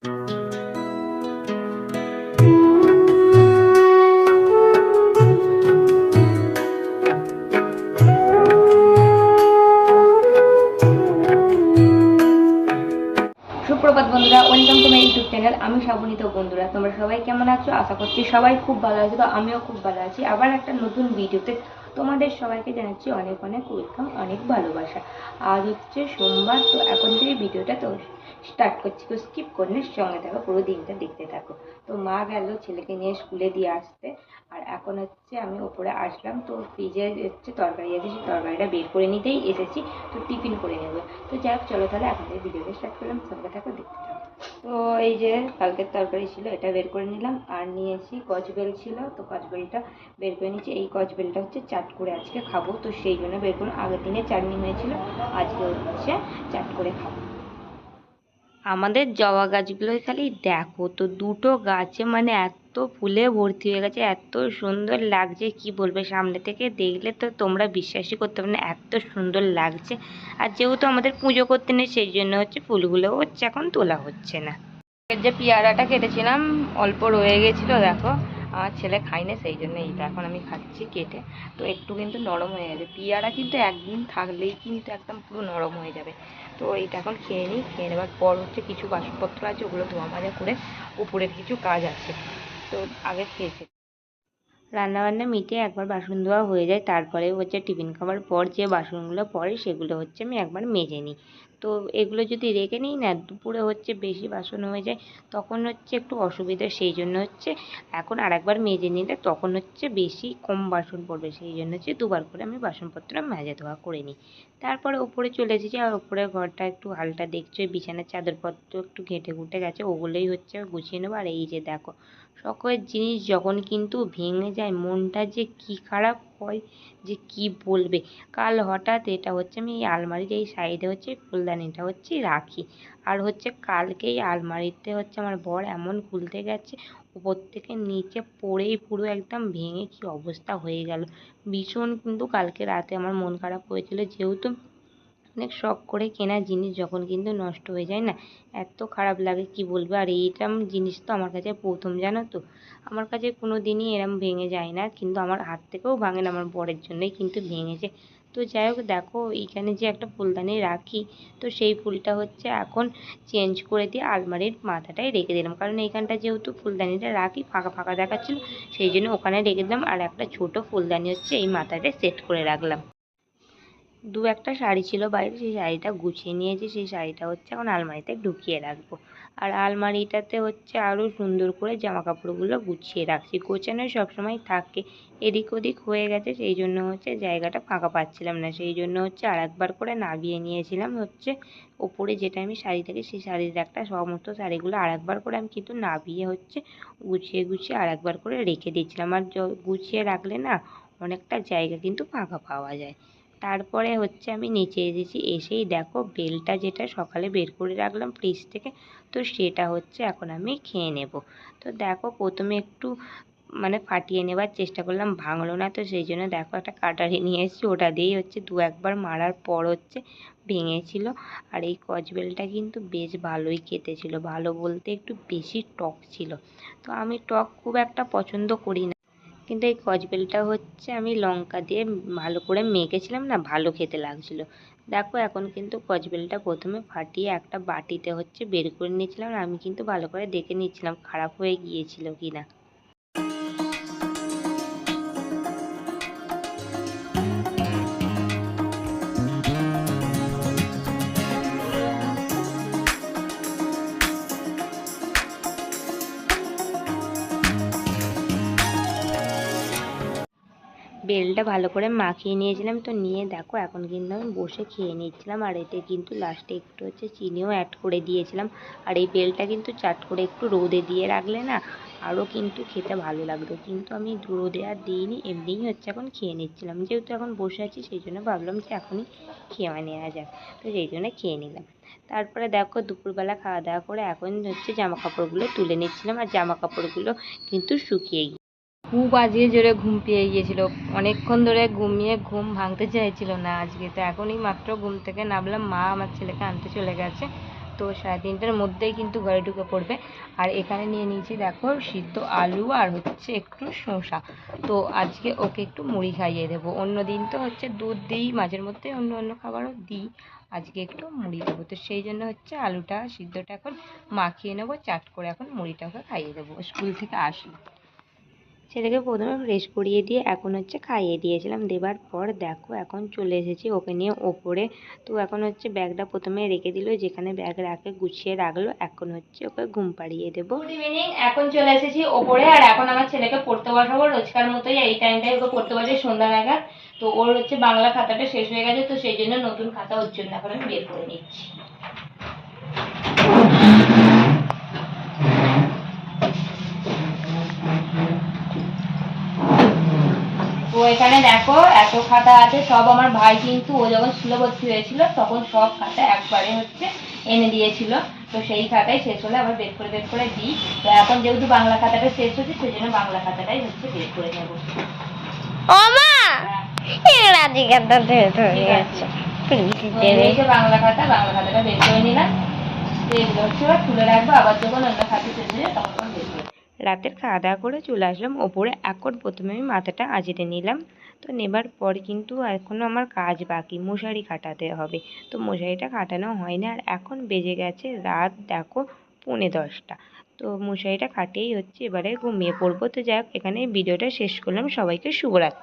সুপ্রভাত বন্ধুরা, welcome YouTube channel. আমি শ্রাবণিত বন্ধুরা, তোমরা সবাই কেমন আছো? আশা করছি সবাই খুব ভালো আছো, তো আমিও খুব ভালো আছি। আবার একটা নতুন ভিডিওতে তোমাদের সবাইকে জানাচ্ছি অনেক অনেক ওয়েলকাম অনেক ভালোবাসা। আজ হচ্ছে সোমবার, তো এখন থেকে ভিডিওটা তো স্টার্ট করছি, তো স্কিপ করলে সঙ্গে থাকো, পুরো দিনটা দেখতে থাকো। তো মা গেল ছেলেকে নিয়ে স্কুলে দিয়ে আসতে, আর এখন হচ্ছে আমি ওপরে আসলাম, তো ফ্রিজে হচ্ছে তরকারি আছে, সেই তরকারিটা বের করে নিতেই এসেছি, তো টিফিন করে নেব। তো যাই হোক, চলো তাহলে এখন থেকে ভিডিওটা স্টার্ট করলাম, সঙ্গে থাকো, দেখতে থাকো। তো এই যে কালকের তরকারি ছিল, এটা বের করে নিলাম, আর নিয়েছি কচবেল ছিল, তো কচবেলটা বের করে নিয়েছি, এই কচবেলটা হচ্ছে চাট করে আজকে খাব। তো সেই জন্য বের করে আগের দিনে চাটনি হয়েছিল, আজকে হচ্ছে চাট করে খাব। আমাদের জবা গাছগুলোই খালি দেখো তো, দুটো গাছে মানে এত ফুলে ভর্তি হয়ে গেছে, এত সুন্দর লাগছে, কি বলবে? সামনে থেকে দেখলে তো তোমরা বিশ্বাসই করতে পারবে না, এত সুন্দর লাগছে। আর যেহেতু আমাদের পুজো করতে নেই, সেই জন্য হচ্ছে ফুলগুলো হচ্ছে এখন তোলা হচ্ছে না। যে পেয়ারাটা কেটেছিলাম, অল্প রয়ে গেছিল, দেখো। আমার ছেলে খায়নি, সেই জন্য এইটা এখন আমি খাচ্ছি কেটে। তো একটু কিন্তু নরম হয়ে গেছে। পিয়ারা কিন্তু একদিন থাকলেই কিন্তু একদম পুরো নরম হয়ে যাবে। তো এইটা এখন খেয়ে নিই, খেয়ে নেওয়ার পর হচ্ছে কিছু বাসনপত্র আছে, ওগুলো ধোয়া মাজা করে উপরের কিছু কাজ আছে। তো আগে খেয়েছি। রান্নাবান্না মিটে একবার বাসন ধোয়া হয়ে যায়, তারপরে হচ্ছে টিফিন খাওয়ার পর যে বাসনগুলো পড়ে সেগুলো হচ্ছে আমি একবার মেজে নিই। তো এগুলো যদি রেখে নিই না, দুপুরে হচ্ছে বেশি বাসন হয়ে যায়, তখন হচ্ছে একটু অসুবিধা সেই জন্য হচ্ছে এখন আর একবার মেজে নিলে তখন হচ্ছে বেশি কম বাসন পড়বে, সেই জন্য হচ্ছে দুবার করে আমি বাসনপত্র মাজা ধোয়া করে নিই। তারপরে উপরে চলে এসেছি আর উপরের ঘরটা একটু হালটা দেখছ, বিছানার চাদরপত্র একটু ঘেঁটে ঘুটে গেছে, ওগুলোই হচ্ছে গুছিয়ে নেব। আর এই যে দেখো সকলের জিনিস যখন কিন্তু ভেঙে যায়, মনটা যে কি খারাপ হয়, যে কি বলবে? কাল হঠাৎ এটা হচ্ছে আমি এই আলমারির এই সাইডে হচ্ছে ফুলদানিটা হচ্ছে রাখি। আর হচ্ছে কালকে এই আলমারিতে হচ্ছে আমার বর এমন খুলতে গেছে, উপর থেকে নিচে পড়েই পুরো একদম ভেঙে কি অবস্থা হয়ে গেল। ভীষণ কিন্তু কালকে রাতে আমার মন খারাপ হয়েছিল, যেহেতু অনেক শখ করে কেনা জিনিস যখন কিন্তু নষ্ট হয়ে যায় না, এত খারাপ লাগে কি বলব? আর এইরকম জিনিস তো আমার কাছে প্রথম, জানো তো? আমার কাছে কোনো দিনই এরম ভেঙে যায় না, কিন্তু আমার হাত থেকেও ভাঙে না, আমার বরের জন্যই কিন্তু ভেঙেছে। তো যাই হোক, দেখো এইখানে যে একটা ফুলদানি রাখি, তো সেই ফুলটা হচ্ছে এখন চেঞ্জ করে দিয়ে আলমারির মাথাটায় রেখে দিলাম। কারণ এইখানটা যেহেতু ফুলদানিটা রাখি, ফাঁকা ফাঁকা দেখাচ্ছিল, সেই জন্য ওখানে রেখে দিলাম। আর একটা ছোট ফুলদানি হচ্ছে এই মাথাটায় সেট করে রাখলাম। দু একটা শাড়ি ছিল বাইরে, সেই শাড়িটা গুছিয়ে নিয়েছি, সেই শাড়িটা হচ্ছে এখন আলমারিতে ঢুকিয়ে রাখব। আর আলমারিটাতে হচ্ছে আরও সুন্দর করে জামা কাপড়গুলো গুছিয়ে রাখছি। গোছানো সবসময় থাকে, এদিক ওদিক হয়ে গেছে, সেই জন্য হচ্ছে জায়গাটা ফাঁকা পাচ্ছিলাম না। সেই জন্য হচ্ছে আর একবার করে নামিয়ে নিয়েছিলাম হচ্ছে ওপরে যেটা আমি শাড়ি থাকে, সেই শাড়ির একটা সমস্ত শাড়িগুলো আর একবার করে আমি কিন্তু নামিয়ে হচ্ছে গুছিয়ে গুছিয়ে আর একবার করে রেখে দিয়েছিলাম। আর গুছিয়ে রাখলে না অনেকটা জায়গা কিন্তু ফাঁকা পাওয়া যায়। তারপরে হচ্ছে আমি নিচে এসেছি, এসেই দেখো বেলটা যেটা সকালে বের করে রাখলাম ফ্রিজ থেকে, তো সেটা হচ্ছে এখন আমি খেয়ে নেব। তো দেখো প্রথমে একটু মানে ফাটিয়ে নেবার চেষ্টা করলাম, ভাঙলো না তো সেই জন্য দেখো একটা কাটারি নিয়ে এসেছি, ওটা দিয়েই হচ্ছে দু একবার মারার পর হচ্ছে ভেঙেছিল। আর এই কচবেলটা কিন্তু বেশ ভালোই খেতে ছিল ভালো বলতে একটু বেশি টক ছিল। তো আমি টক খুব একটা পছন্দ করি না। কিন্তু এই কচবেলটা হচ্ছে আমি লঙ্কা দিয়ে ভালো করে মেখেছিলাম না, ভালো খেতে লাগছিল। দেখো এখন কিন্তু কচবেলটা প্রথমে ফাটিয়ে একটা বাটিতে হচ্ছে বের করে নিয়েছিলাম আমি কিন্তু ভালো করে দেখে নিয়েছিলাম খারাপ হয়ে গিয়েছিল কি না বেলটা ভালো করে মাখিয়ে নিয়েছিলাম। তো নিয়ে দেখো, এখন কিন্তু আমি বসে খেয়ে নিচ্ছিলাম। আর এতে কিন্তু লাস্টে একটু হচ্ছে চিনিও অ্যাড করে দিয়েছিলাম। আর এই বেলটা কিন্তু চাট করে একটু রোদে দিয়ে রাখলে না আরও কিন্তু খেতে ভালো লাগতো। কিন্তু আমি রোদে আর দিইনি, এমনিই হচ্ছে এখন খেয়ে নিচ্ছিলাম। যেহেতু এখন বসে আছি, সেই জন্য ভাবলাম যে এখনই খেয়ে নেওয়া যাক। তো সেই জন্য খেয়ে নিলাম। তারপরে দেখো, দুপুরবেলা খাওয়া দাওয়া করে এখন হচ্ছে জামা কাপড়গুলো তুলে নিচ্ছিলাম। আর জামা কাপড়গুলো কিন্তু শুকিয়ে খুব আজকে জোরে ঘুম পেয়ে গিয়েছিল। অনেকক্ষণ ধরে ঘুমিয়ে ঘুম ভাঙতে চাইছিল না আজকে। তো এখনই মাত্র ঘুম থেকে নামলাম, মা আমার ছেলেকে আনতে চলে গেছে। তো সাড়ে তিনটার মধ্যেই কিন্তু ঘরে ঢুকে পড়বে। আর এখানে নিয়ে নিয়েছি দেখো সিদ্ধ আলু আর হচ্ছে একটু শসা। তো আজকে ওকে একটু মুড়ি খাইয়ে দেবো। অন্য দিন তো হচ্ছে দুধ দিই মাঝের মধ্যে অন্য অন্য খাবারও দিই। আজকে একটু মুড়ি দেবো। তো সেই জন্য হচ্ছে আলুটা সিদ্ধটা এখন মাখিয়ে নেব, চাট করে এখন মুড়িটা ওকে খাইয়ে দেবো। স্কুল থেকে আসলে ছেলেকে প্রথমে ফ্রেশ করিয়ে দিয়ে এখন হচ্ছে খাইয়ে দিয়েছিলাম। দেবার পর দেখো এখন চলে এসেছি ওকে নিয়ে ওপরে। তো এখন হচ্ছে ব্যাগটা প্রথমে রেখে দিল, যেখানে ব্যাগ রাখে গুছিয়ে রাখল। এখন হচ্ছে ওকে ঘুম পাড়িয়ে দেবো। গুড ইভিনিং এখন চলে এসেছি ওপরে। আর এখন আমার ছেলেকে পড়তে বসাবো। রোজকার মতোই এই টাইমটাই ওকে পড়তে বসে সন্ধ্যা নাগাদ। তো ওর হচ্ছে বাংলা খাতাটা শেষ হয়ে গেছে, তো সেই জন্য নতুন খাতা ওর জন্য এখন আমি বের করে নিচ্ছি। এখানে দেখো এত খাতা আছে সব আমার ভাই কিন্তু ও যখন স্কুলে ভর্তি হয়েছিল তখন সব খাতা একবারে হচ্ছে এনে দিয়েছিল। তো সেই খাতাই শেষ হলে আবার বের করে বের করে দিই। তো এখন যেহেতু বাংলা খাতাটা শেষ হচ্ছে সেই জন্য বাংলা খাতাটাই হচ্ছে বের করে নেব। ও মা! ইংরাজি খাতা ধরে ধরে আছে। তো এই হচ্ছে বাংলা খাতা বাংলা খাতাটা বের করে নিলাম। তো এগুলো হচ্ছে তুলে রাখব আবার যখন অন্য খাতা শেষ হয়ে তখন বের করে রাতের খাওয়া দাওয়া করে চলে আসলাম। ওপরে এখন প্রথমে আমি মাথাটা আজড়ে নিলাম। তো নেবার পর কিন্তু এখনও আমার কাজ বাকি, মশারি খাটাতে হবে। তো মশারিটা খাটানো হয় না আর এখন বেজে গেছে রাত দেখো পৌনে দশটা। তো মশারিটা খাটিয়েই হচ্ছে, এবারে ঘুমিয়ে পড়ব। তো যাই হোক এখানে ভিডিওটা শেষ করলাম। সবাইকে শুভরাত্রি।